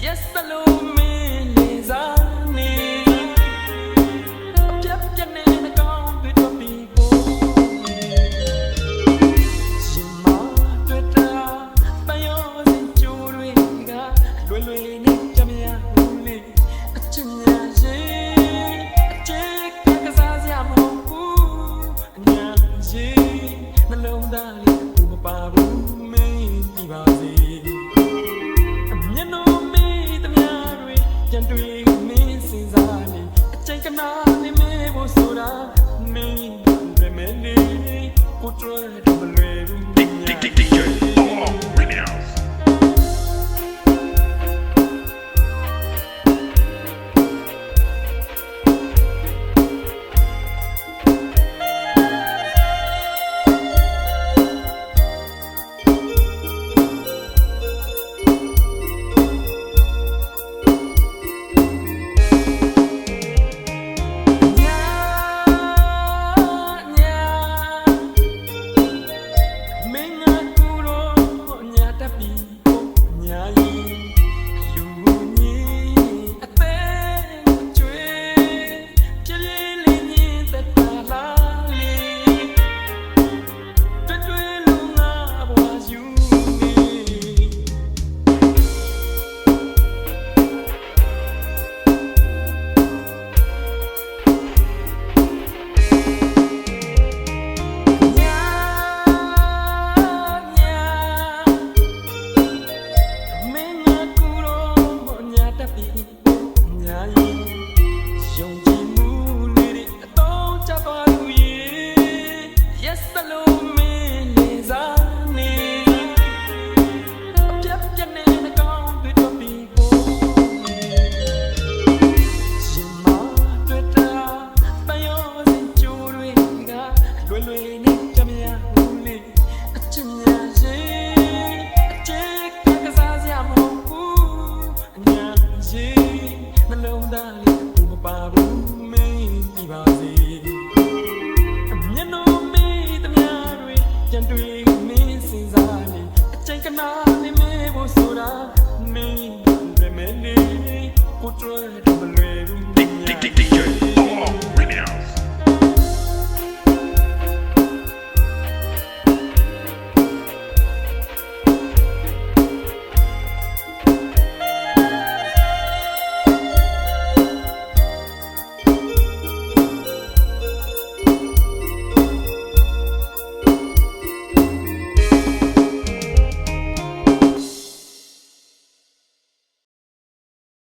Yes, hello, me. စားလေးကိုမပါဘူးမင်းကြည့်ပါစေမျက်နှာမေးသမျှတွေကြံတွေ့မင်းစဉ်းစားနေအချိန်ကနာနေမေးဖို့ဆိုတာမင်းပြမနေကိုကြွရတော့မလွယ်ဘူး Dig dig dig dig oh oh right now ညာရင်ယုံကြည်မှုလေးတွေအတော့ချသွားလို့ရေ Yes လို့မင်းလေးစား လုံးသားလေးဘူးမပါဘူးမင်းကြည့်ပါစေအမျက်နှာမေးသမျှတွေကြံတွေ့မင်းစင်စားနေအချိန်ကနာနေမေးဖို့ဆိုတာမင်းပဲမနေကိုတွဲတော့မလွယ်ဘူး DJ Paul